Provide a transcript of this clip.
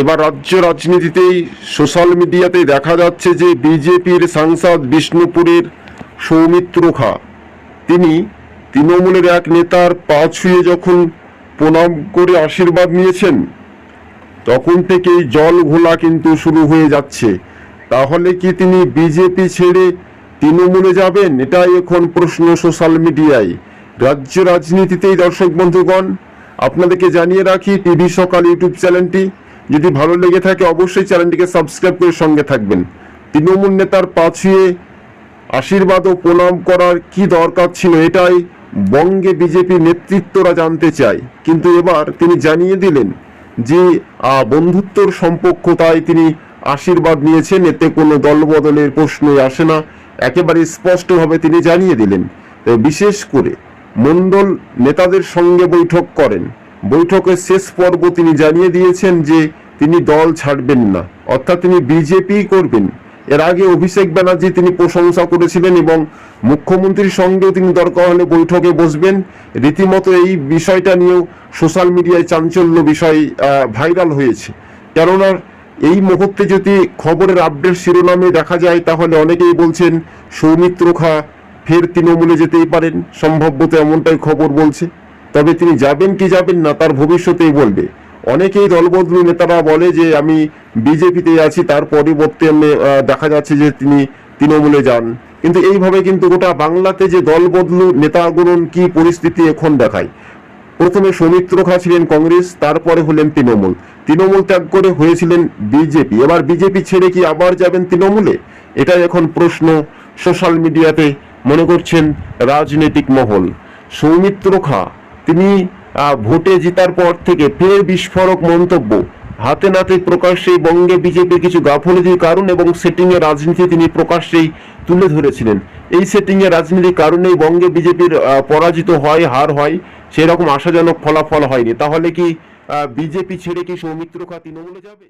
এবার রাজ্য রাজনীতিতেই, সোশ্যাল মিডিয়াতে দেখা যাচ্ছে যে বিজেপির সাংসদ বিষ্ণুপুরের সৌমিত্র খা। তিনি তৃণমূলের এক নেতার পা ছুঁয়ে যখন প্রণাম করে আশীর্বাদ নিয়েছেন, তখন থেকেই জল ঘোলা কিন্তু শুরু হয়ে যাচ্ছে। তাহলে কি তিনি বিজেপি ছেড়ে তৃণমূলে যাবেন? এটাই এখন প্রশ্ন সোশ্যাল মিডিয়ায়। রাজ্য রাজনীতিতেই দর্শক বন্ধুগণ, আপনাদেরকে জানিয়ে রাখি, টিভি সকাল ইউটিউব চ্যানেলটি যদি ভালো লেগে থাকে অবশ্যই চ্যানেলটিকে সাবস্ক্রাইব করে সঙ্গে থাকবেন। তৃণমূল নেতার পাছিয়ে আশীর্বাদ ও প্রণাম করার কি দরকার ছিল এটাই বঙ্গে বিজেপি নেতৃত্বরা জানতে চায়। কিন্তু এবার তিনি জানিয়ে দিলেন যে বন্ধুত্বর সম্পর্ক তাই তিনি আশীর্বাদ নিয়েছেন, এতে কোনো দলবদলের প্রশ্নই আসে না। একেবারে স্পষ্টভাবে তিনি জানিয়ে দিলেন। বিশেষ করে মণ্ডল নেতাদের সঙ্গে বৈঠক করেন। বৈঠকের শেষ পর্ব তিনি জানিয়ে দিয়েছেন যে তিনি দল ছাড়বেন না, অর্থাৎ তিনি বিজেপি করবেন। এর আগে অভিষেক ব্যানার্জি তিনি প্রশংসা করেছিলেন এবং মুখ্যমন্ত্রীর সঙ্গেও তিনি দরকার হলে বৈঠকে বসবেন। রীতিমতো এই বিষয়টা নিয়েও সোশ্যাল মিডিয়ায় চাঞ্চল্য বিষয় ভাইরাল হয়েছে। কেননা এই মুহূর্তে যদি খবরের আপডেট শিরোনামে দেখা যায়, তাহলে অনেকেই বলছেন, সৌমিত্র খা ফের তৃণমূলে যেতেই পারেন। সম্ভবত এমনটাই খবর বলছে। তবে তিনি যাবেন কি যাবেন না, তার ভবিষ্যতেই বলবে। অনেকেই দলবদলু নেতারা বলে যে আমি বিজেপিতে আছি, তার পরিবর্তে দেখা যাচ্ছে যে তিনি তৃণমূলে যান। কিন্তু এইভাবে কিন্তু গোটা বাংলাতে যে দলবদলু নেতাগুলো কি পরিস্থিতি এখন দেখায়? প্রথমে সৌমিত্র খা ছিলেন কংগ্রেস, তারপরে হলেন তৃণমূল। তৃণমূল ত্যাগ করে হয়েছিলেন বিজেপি। এবার বিজেপি ছেড়ে কি আবার যাবেন তৃণমূলে? এটাই এখন প্রশ্ন সোশ্যাল মিডিয়াতে মনে করছেন রাজনৈতিক মহল। সৌমিত্র খা, তিনি ভোটে জেতার পর থেকে ফের বিস্ফোরক মন্তব্য। হাতে নাতে প্রকাশ্যেই বঙ্গে বিজেপির কিছু গাফলতির কারণ এবং সেটিং এর রাজনীতি তিনি প্রকাশ্যেই তুলে ধরেছিলেন। এই সেটিং এর রাজনীতির কারণেই বঙ্গে বিজেপির পরাজিত হয়, হার হয়, সেরকম আশাজনক ফলাফল হয়নি। তাহলে কি বিজেপি ছেড়ে কি সৌমিত্র খা তৃণমূলে যাবে?